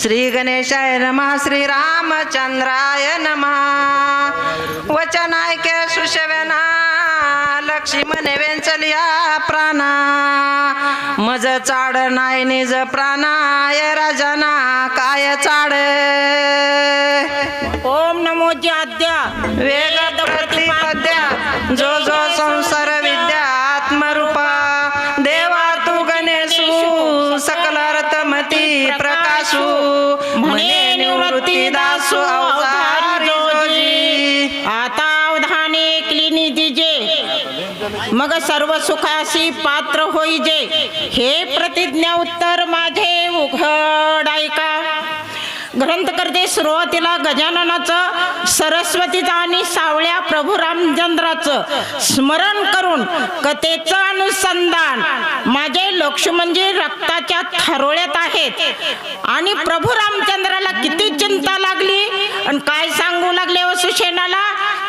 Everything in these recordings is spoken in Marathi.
श्री गणेशाय नमः श्री रामचंद्राय नमः। वचन ऐके सुशव्याना लक्ष्मणे वेंचलिया प्राणा। मज चाड नाही निज प्राणाय राजना काय चाड? ओम नमो जाद्या वेद प्रतिपाद्या जो जो संसार विद्या आत्मरूपा। देवा तू गणेशू सकल रतमती प्रकाशू। म्हणे निवृत्ती दासू अवतारी जोजी आता अवधाने एकली दिजे मग सर्व सुखासी पात्र होईजे हे प्रतिज्ञा उत्तर माझे उघड ऐका ग्रंथकर्ते सुरुवातीला गजाननाचं सरस्वतीचं आणि सावळ्या प्रभू रामचंद्राचं स्मरण करून कथेचं अनुसंधान. माझे लक्ष्मणजी रक्ताच्या थरोळ्यात आहेत. आणि प्रभू रामचंद्राला किती चिंता लागली? आणि काय सांगू लागले हो व सुशेनाला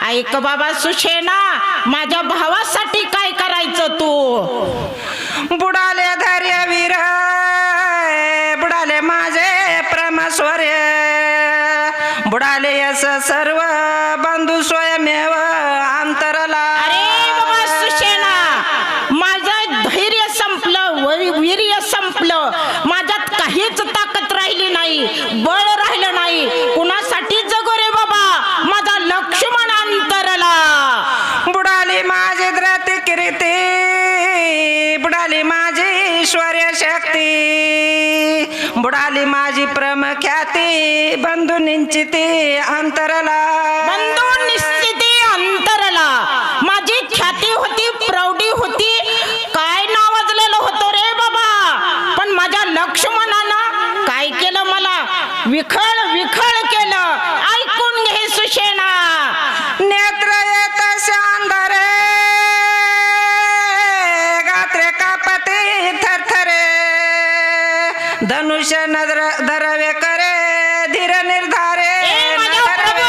ऐक बाबा सुशेना माझ्या भाव बुडाले यस सर्व बंधू स्वयमेव अंतरला. अरे बाबा सुशेना माझं धैर्य संपलं वीर्य संपलं. माझ्यात काहीच ताकद राहिली नाही बळ राहिलं नाही. कुणासाठी जगो रे बाबा? माझा लक्ष्मण अंतरला. बुडाली माझी द्रती कीर्ती बुडाली माझी ईश्वर्य शक्ती. बुडाली माझी प्रमख्याती बंधू निश्चिती अंतरला. बंधू निश्चिती अंतरला. माझी ख्याती होती प्रौढी होती. काय नावाजलेलं होतं रे बाबा? पण माझ्या लक्ष्मणानं काय केलं मला? विखळ विखळ केलं. धनुष्य नजर धरवे करे धीर निर्धारे.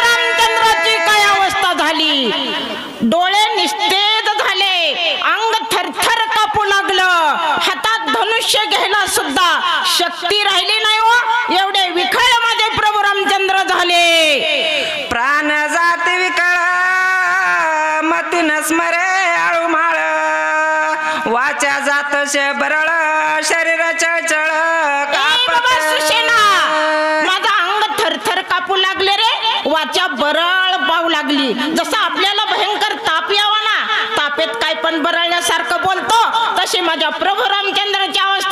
रामचंद्राची काय अवस्था झाली? डोळे निस्तेज झाले. अंग थरथर कापू लागलं. हातात धनुष्य घ्यायला सुद्धा शक्ती राहिली नाही हो. एवढे विखळ माझे प्रभू रामचंद्र झाले. प्राण जाती विकळ मतीन स्मरे आळूमाळ. वाचा जात बरळ शरीर चळचळ माझा अंग थरथर कापू लागले रे. वाचा बरळ पाहू लागली. जसं आपल्याला भयंकर ताप यावा ना तापेत काय पण बरळल्यासारखं बोलतो तशी माझ्या प्रभू रामचंद्राची अवस्था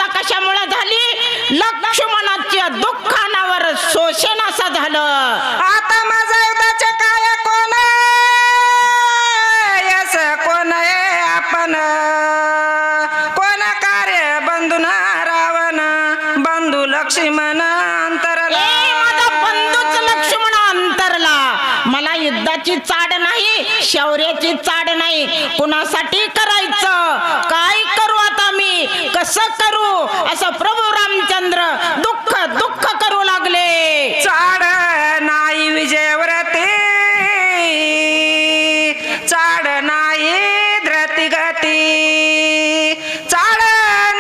युद्धाची चाड नाही शौर्याची चाड नाही. कुणासाठी करायचं? काय करू आता मी? कसं करू? असं प्रभू रामचंद्र दुःख दुःख करू लागले. चाड नाही विजयव्रती. चाड नाही धृती गती चाड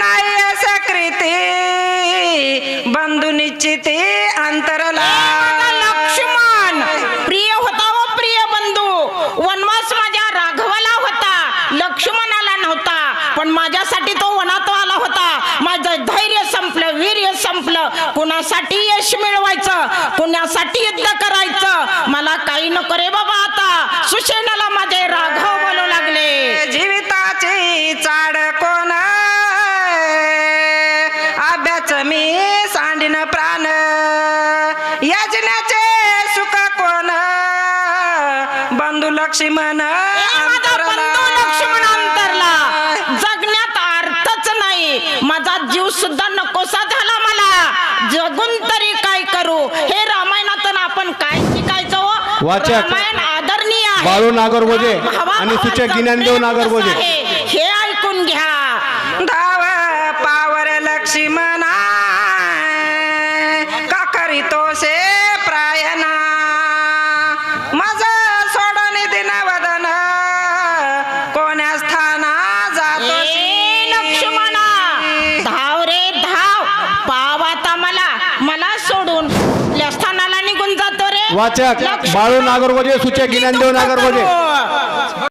नाही सकृती बंधू निश्चिती. धैर्य संपलं वीर्य संपलं. कुणासाठी यश मिळवायचं? कुणासाठी युद्ध करायचं? मला काही नको रे बाबा आता. सुशेनाला माझे राघव बोलू लागले. जीविताची चाड कोण अभ्याच मी सांडीन प्राण. यजनाचे सुख कोण बंधू लक्ष्मण अंतरला जगण्यात अर्थच नाही जीव सुद्धा नकोसा झाला मला जगून तरी काय करू हे रामायणातून आपण काय शिकायचं हो? वाचक. रामायण आदरणीय आहे. बाळू नागरगोजे आणि सुचक नागरगोजे. आहे, हे ऐकून घ्या वाचक बाळू नागरगोजे सूचक ज्ञानदेव नागरगोजे.